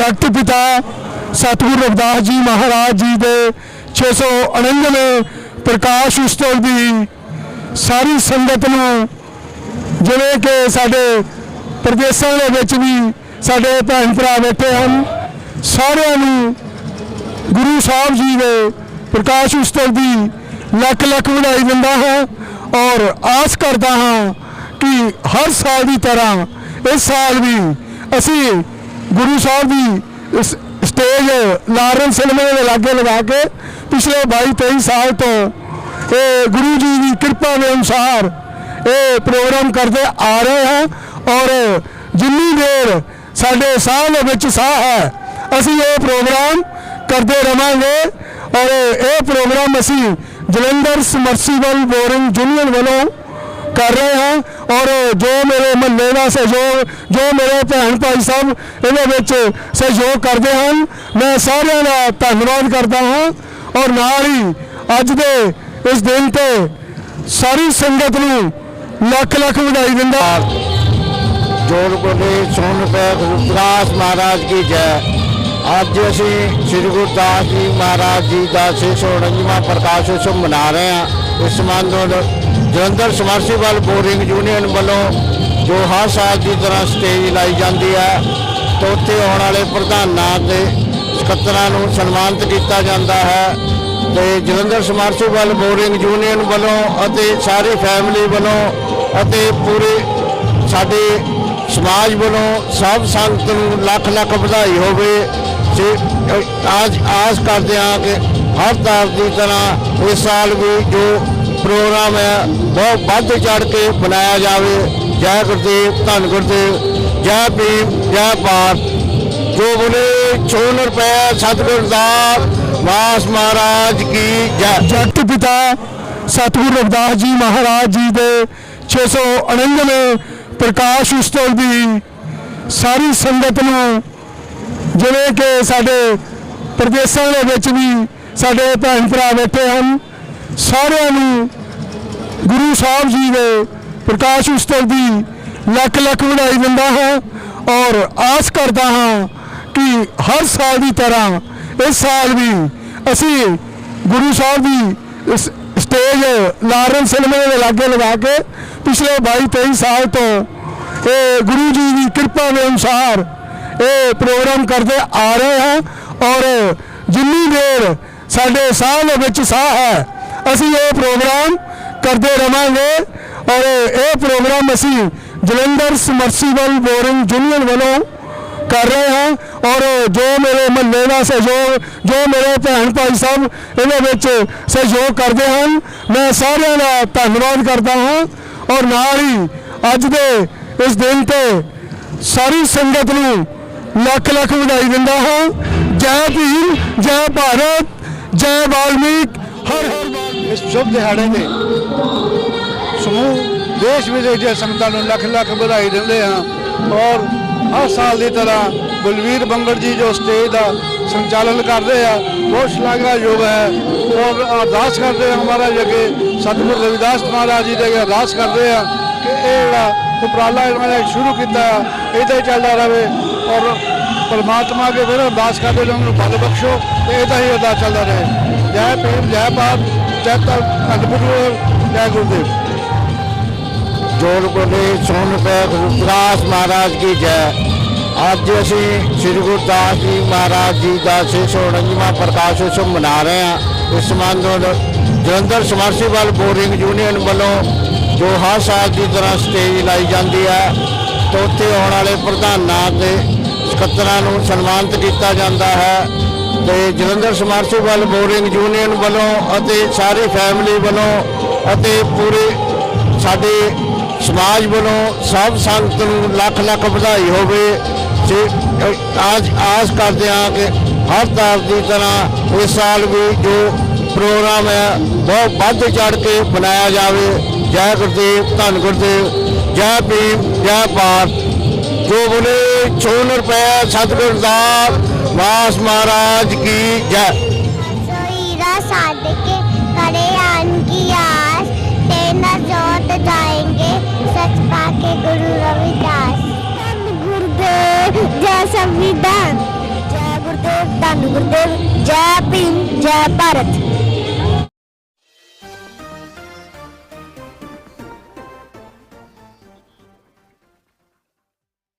ਜਗਤ ਪਿਤਾ ਸਤਿਗੁਰੂ ਰਵਿਦਾਸ ਜੀ ਮਹਾਰਾਜ ਜੀ ਦੇ 649 ਪ੍ਰਕਾਸ਼ ਉਤਸਵ ਦੀ ਸਾਰੀ ਸੰਗਤ ਨੂੰ ਜਿਵੇਂ ਕਿ ਸਾਡੇ ਪ੍ਰਦੇਸ਼ਾਂ ਦੇ ਵਿੱਚ ਵੀ ਸਾਡੇ ਭੈਣ ਭਰਾ ਬੈਠੇ ਹਨ, ਸਾਰਿਆਂ ਨੂੰ ਗੁਰੂ ਸਾਹਿਬ ਜੀ ਦੇ ਪ੍ਰਕਾਸ਼ ਉਤਸਵ ਦੀ ਲੱਖ ਲੱਖ ਵਧਾਈ ਦਿੰਦਾ ਹਾਂ ਔਰ ਆਸ ਕਰਦਾ ਹਾਂ ਕਿ ਹਰ ਸਾਲ ਦੀ ਤਰ੍ਹਾਂ ਇਸ ਸਾਲ ਵੀ ਅਸੀਂ ਗੁਰੂ ਸਾਹਿਬ ਦੀ ਇਸ ਸਟੇਜ ਲਾਰਨ ਸਿਨੇਮੇ ਦੇ ਲਾਗੇ ਲਗਾ ਕੇ ਪਿਛਲੇ 22 23 ਸਾਲ ਤੋਂ ਇਹ ਗੁਰੂ ਜੀ ਦੀ ਕਿਰਪਾ ਦੇ ਅਨੁਸਾਰ ਇਹ ਪ੍ਰੋਗਰਾਮ ਕਰਦੇ ਆ ਰਹੇ ਹਾਂ ਔਰ ਜਿੰਨੀ ਦੇਰ ਸਾਡੇ ਸਾਹ ਦੇ ਵਿੱਚ ਸਾਹ ਹੈ, ਅਸੀਂ ਇਹ ਪ੍ਰੋਗਰਾਮ ਕਰਦੇ ਰਵਾਂਗੇ ਔਰ ਇਹ ਪ੍ਰੋਗਰਾਮ ਅਸੀਂ ਜਲੰਧਰ ਸਮਰਸੀਬਲ ਬੋਰਿੰਗ ਯੂਨੀਅਨ ਵੱਲੋਂ ਕਰ ਰਹੇ ਹਾਂ ਔਰ ਜੋ ਮੇਰੇ ਮਹੱਲੇ ਦਾ ਸਹਿਯੋਗ, ਜੋ ਮੇਰੇ ਭੈਣ ਭਾਈ ਸਭ ਇਹਦੇ ਵਿੱਚ ਸਹਿਯੋਗ ਕਰਦੇ ਹਨ, ਮੈਂ ਸਾਰਿਆਂ ਦਾ ਧੰਨਵਾਦ ਕਰਦਾ ਹਾਂ ਔਰ ਨਾਲ ਹੀ ਅੱਜ ਦੇ ਇਸ ਦਿਨ ਤੇ ਸਾਰੀ ਸੰਗਤ ਨੂੰ ਲੱਖ ਲੱਖ ਵਧਾਈ ਦਿੰਦਾ ਜੋੜ ਕੋਲੇ ਸੁਣ ਪੈ ਗੁਰਦਾਸ ਮਹਾਰਾਜ ਕੀ ਜੈ। ਅੱਜ ਅਸੀਂ ਸ੍ਰੀ ਗੁਰਦਾਸ ਜੀ ਮਹਾਰਾਜ ਜੀ ਦਾ 649ਵਾਂ ਪ੍ਰਕਾਸ਼ ਉਤਸਵ ਮਨਾ ਰਹੇ ਹਾਂ। ਇਸ ਸੰਬੰਧ ਜਲੰਧਰ ਸਮਰਸੀਬਲ ਬੋਰਿੰਗ ਯੂਨੀਅਨ ਵੱਲੋਂ ਜੋ ਹਰ ਸਾਲ ਦੀ ਤਰ੍ਹਾਂ ਸਟੇਜ ਲਾਈ ਜਾਂਦੀ ਹੈ ਤੇ ਉੱਥੇ ਆਉਣ ਵਾਲੇ ਪ੍ਰਧਾਨਾਂ ਤੇ ਸਕੱਤਰਾਂ ਨੂੰ ਸਨਮਾਨਿਤ ਕੀਤਾ ਜਾਂਦਾ ਹੈ ਤੇ ਜਲੰਧਰ ਸਮਰਸੀਬਲ ਬੋਰਿੰਗ ਯੂਨੀਅਨ ਵੱਲੋਂ ਅਤੇ ਸਾਰੀ ਫੈਮਿਲੀ ਵੱਲੋਂ ਅਤੇ ਪੂਰੇ ਸਾਡੇ ਸਮਾਜ ਵੱਲੋਂ ਸਭ ਸੰਗਤ ਨੂੰ ਲੱਖ ਲੱਖ ਵਧਾਈ ਹੋਵੇ ਤੇ ਆਜ ਆਸ ਕਰਦੇ ਹਾਂ ਕਿ ਹਰ ਸਾਲ ਦੀ ਤਰ੍ਹਾਂ ਇਸ ਸਾਲ ਵੀ ਜੋ ਪ੍ਰੋਗਰਾਮ ਹੈ, ਬਹੁਤ ਵੱਧ ਚੜ ਕੇ ਮਨਾਇਆ ਜਾਵੇ। ਜੈ ਗੁਰਦੇਵ, ਧੰਨ ਗੁਰਦੇਵ, ਜੈ ਭੀਮ, ਜੈ ਭਾਰਤ। ਜੋ ਬੋਲੇ ਛੋਨ ਰੁਪਏ, ਸਤਿਗੁਰ ਦਾਸ ਵਾਸ ਮਹਾਰਾਜ ਕੀ ਜੈ। ਜਗਤ ਪਿਤਾ ਸਤਿਗੁਰੂ ਰਵਿਦਾਸ ਜੀ ਮਹਾਰਾਜ ਜੀ ਦੇ 649 ਪ੍ਰਕਾਸ਼ ਉਤਸਵ ਦੀ ਸਾਰੀ ਸੰਗਤ ਨੂੰ, ਜਿਵੇਂ ਕਿ ਸਾਡੇ ਪ੍ਰਦੇਸ਼ਾਂ ਦੇ ਵਿੱਚ ਵੀ ਸਾਡੇ ਭੈਣ ਭਰਾ ਬੈਠੇ ਹਨ। ਸਾਰਿਆਂ ਨੂੰ ਗੁਰੂ ਸਾਹਿਬ ਜੀ ਦੇ ਪ੍ਰਕਾਸ਼ ਉਤਸਵ ਦੀ ਲੱਖ ਲੱਖ ਵਧਾਈ ਦਿੰਦਾ ਹਾਂ ਔਰ ਆਸ ਕਰਦਾ ਹਾਂ ਕਿ ਹਰ ਸਾਲ ਦੀ ਤਰ੍ਹਾਂ ਇਸ ਸਾਲ ਵੀ ਅਸੀਂ ਗੁਰੂ ਸਾਹਿਬ ਦੀ ਇਸ ਸਟੇਜ ਲਾਰੈਂਸ ਸਿਨੇਮੇ ਦੇ ਲਾਗੇ ਲਗਾ ਕੇ ਪਿਛਲੇ 22 23 ਸਾਲ ਤੋਂ ਇਹ ਗੁਰੂ ਜੀ ਦੀ ਕਿਰਪਾ ਦੇ ਅਨੁਸਾਰ ਇਹ ਪ੍ਰੋਗਰਾਮ ਕਰਦੇ ਆ ਰਹੇ ਹਾਂ ਔਰ ਜਿੰਨੀ ਦੇਰ ਸਾਡੇ ਸਾਹ ਦੇ ਵਿੱਚ ਸਾਹ ਹੈ। ਅਸੀਂ ਇਹ ਪ੍ਰੋਗਰਾਮ ਕਰਦੇ ਰਵਾਂਗੇ ਔਰ ਇਹ ਪ੍ਰੋਗਰਾਮ ਅਸੀਂ ਜਲੰਧਰ ਸਮਰਸੀਬਲ ਬੋਰਿੰਗ ਯੂਨੀਅਨ ਵੱਲੋਂ ਕਰ ਰਹੇ ਹਾਂ ਔਰ ਜੋ ਮੇਰੇ ਮਹੱਲੇ ਦਾ ਸਹਿਯੋਗ, ਜੋ ਮੇਰੇ ਭੈਣ ਭਾਈ ਸਭ ਇਹਦੇ ਵਿੱਚ ਸਹਿਯੋਗ ਕਰਦੇ ਹਨ, ਮੈਂ ਸਾਰਿਆਂ ਦਾ ਧੰਨਵਾਦ ਕਰਦਾ ਹਾਂ ਔਰ ਨਾਲ ਹੀ ਅੱਜ ਦੇ ਇਸ ਦਿਨ ਤੇ ਸਾਰੀ ਸੰਗਤ ਨੂੰ ਲੱਖ ਲੱਖ ਵਧਾਈ ਦਿੰਦਾ ਹਾਂ। ਜੈ ਭੀਮ, ਜੈ ਭਾਰਤ। ਜੈ ਵਾਲਮੀਕ, ਹਰ ਹਰ ਇਸ ਸ਼ੁਭ ਦਿਹਾੜੇ ਤੇ ਸਮੂਹ ਦੇਸ਼ ਵਿਦੇਸ਼ ਦੀਆਂ ਸੰਗਤਾਂ ਨੂੰ ਲੱਖ ਲੱਖ ਵਧਾਈ ਦਿੰਦੇ ਹਾਂ ਔਰ ਹਰ ਸਾਲ ਦੀ ਤਰ੍ਹਾਂ ਬਲਵੀਰ ਬੰਗੜ ਜੀ ਜੋ ਸਟੇਜ ਦਾ ਸੰਚਾਲਨ ਕਰਦੇ ਆ, ਬਹੁਤ ਸ਼ਲਾਘਾ ਸ਼ਲਾਘਾਯੋਗ ਹੈ। ਔਰ ਅਰਦਾਸ ਕਰਦੇ ਆ ਮਹਾਰਾਜ ਅੱਗੇ, ਸਤਿਗੁਰੂ ਰਵਿਦਾਸ ਮਹਾਰਾਜ ਜੀ ਦੇ ਅੱਗੇ ਅਰਦਾਸ ਕਰਦੇ ਆ ਕਿ ਇਹ ਜਿਹੜਾ ਉਪਰਾਲਾ ਇਹਨਾਂ ਨੇ ਸ਼ੁਰੂ ਕੀਤਾ, ਇਹਦਾ ਹੀ ਚੱਲਦਾ ਰਹੇ ਔਰ ਪਰਮਾਤਮਾ ਅੱਗੇ ਫਿਰ ਅਰਦਾਸ ਕਰਦੇ ਨੇ ਉਹਨੂੰ ਬਲ ਬਖਸ਼ੋ ਤੇ ਇਹਦਾ ਹੀ ਅਰਦਾਸ ਚੱਲਦਾ ਰਹੇ। ਜੈ ਭੀਮ, ਜੈ ਭਾਰਤ, ਜੈ ਧੰਨ ਜੈ ਗੁਰਦੇਵ। ਜੋੜ ਕੋਲੇ ਸੁਣ ਪੈ ਗੁਰਦਾਸ ਮਹਾਰਾਜ ਕੀ ਜੈ। ਅੱਜ ਅਸੀਂ ਸ੍ਰੀ ਗੁਰਦਾਸ ਜੀ ਮਹਾਰਾਜ ਜੀ ਦਾ 649ਵਾਂ ਪ੍ਰਕਾਸ਼ ਉਤਸਵ ਮਨਾ ਰਹੇ ਹਾਂ। ਇਸ ਸੰਬੰਧ ਜਲੰਧਰ ਸਮਰਸੀਵਾਲ ਬੋਰਿੰਗ ਯੂਨੀਅਨ ਵੱਲੋਂ ਜੋ ਹਰ ਸਾਲ ਦੀ ਤਰ੍ਹਾਂ ਸਟੇਜ ਲਾਈ ਜਾਂਦੀ ਹੈ, ਤੇ ਉੱਥੇ ਆਉਣ ਵਾਲੇ ਪ੍ਰਧਾਨਾਂ ਤੇ ਸਕੱਤਰਾਂ ਨੂੰ ਸਨਮਾਨਿਤ ਕੀਤਾ ਜਾਂਦਾ ਹੈ ਤੇ ਜਲੰਧਰ ਸਮਰਸੀਬਲ ਬੋਰਿੰਗ ਯੂਨੀਅਨ ਵੱਲੋਂ ਅਤੇ ਸਾਰੀ ਫੈਮਿਲੀ ਵੱਲੋਂ ਅਤੇ ਪੂਰੇ ਸਾਡੇ ਸਮਾਜ ਵੱਲੋਂ ਸਭ ਸੰਗਤ ਨੂੰ ਲੱਖ ਲੱਖ ਵਧਾਈ ਹੋਵੇ ਤੇ ਅੱਜ ਆਸ ਕਰਦੇ ਹਾਂ ਕਿ ਹਰ ਤਰ੍ਹਾਂ ਦੀ ਤਰ੍ਹਾਂ ਇਸ ਸਾਲ ਵੀ ਜੋ ਪ੍ਰੋਗਰਾਮ ਹੈ, ਬਹੁਤ ਵੱਧ ਚੜ ਕੇ ਬਣਾਇਆ ਜਾਵੇ। ਜੈ ਗੁਰਦੇਵ, ਧੰਨ ਗੁਰਦੇਵ, ਜੈ ਭੀਮ, ਜੈ ਭਾਰਤ। ਜੋ ਬੋਲੇ। ਛੋਨ ਰੁਪਏ ਸਤਗੁਰ ਦਾ ਵਾਸ ਮਹਾਰਾਜ ਕੀ ਜੈ। ਸੋਈਰਾ ਸਾਦਕੇ ਕਰੇ ਆਨ ਕੀ ਆਸ ਤੇ ਨਾ ਜੋਤ ਜਾਏਂਗੇ ਸੱਚ ਪਾ ਕੇ ਗੁਰੂ ਰਵਿਦਾਸ। ਧੰਨ ਗੁਰਦੇਵ ਜੈ ਸੰਵਿਧਾਨ। ਜੈ ਗੁਰਦੇਵ ਧੰਨ ਗੁਰਦੇਵ ਜੈ ਭੀਮ ਜੈ ਭਾਰਤ।